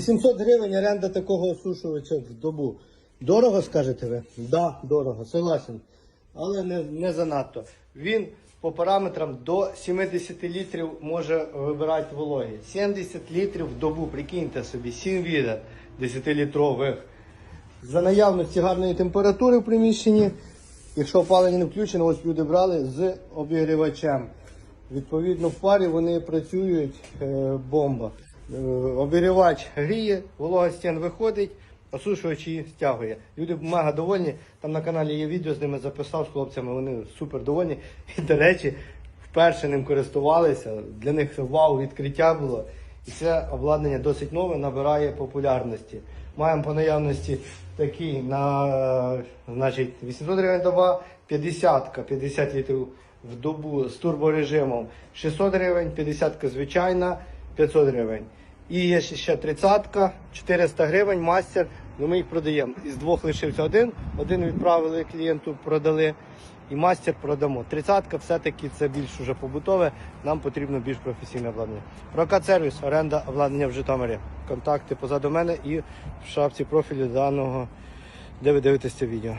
700 гривень оренда такого осушувача в добу. Дорого, скажете ви? Да, дорого, согласен. Але не, не занадто. Він по параметрам до 70 літрів може вибирати вологі. 70 літрів в добу, прикиньте собі, 7 відер 10-літрових. За наявності гарної температури в приміщенні, якщо опалення не включено, ось люди брали з обігрівачем. Відповідно, в парі вони працюють е, бомба. Е, обігрівач гріє, волога стін виходить, осушувач її стягує. Люди мега довольні. Там на каналі є відео, з ними записав з хлопцями, вони супер довольні. І, до речі, вперше ним користувалися. Для них вау, відкриття було. І це обладнання досить нове, набирає популярності. Маємо по наявності такий на значить, 800 гривень доба, 50 50 літрів в добу з турборежимом 600 гривень, 50 звичайна 500 гривень. І є ще- 30 400 гривень, мастер. Ну ми їх продаємо. Із двох лишився один, один відправили клієнту, продали. І мастер продамо. Тридцятка все-таки це більш уже побутове, нам потрібно більш професійне обладнання. Прокат сервіс, оренда обладнання в Житомирі. Контакти позаду мене і в шапці профілю даного, де ви дивитесь це відео.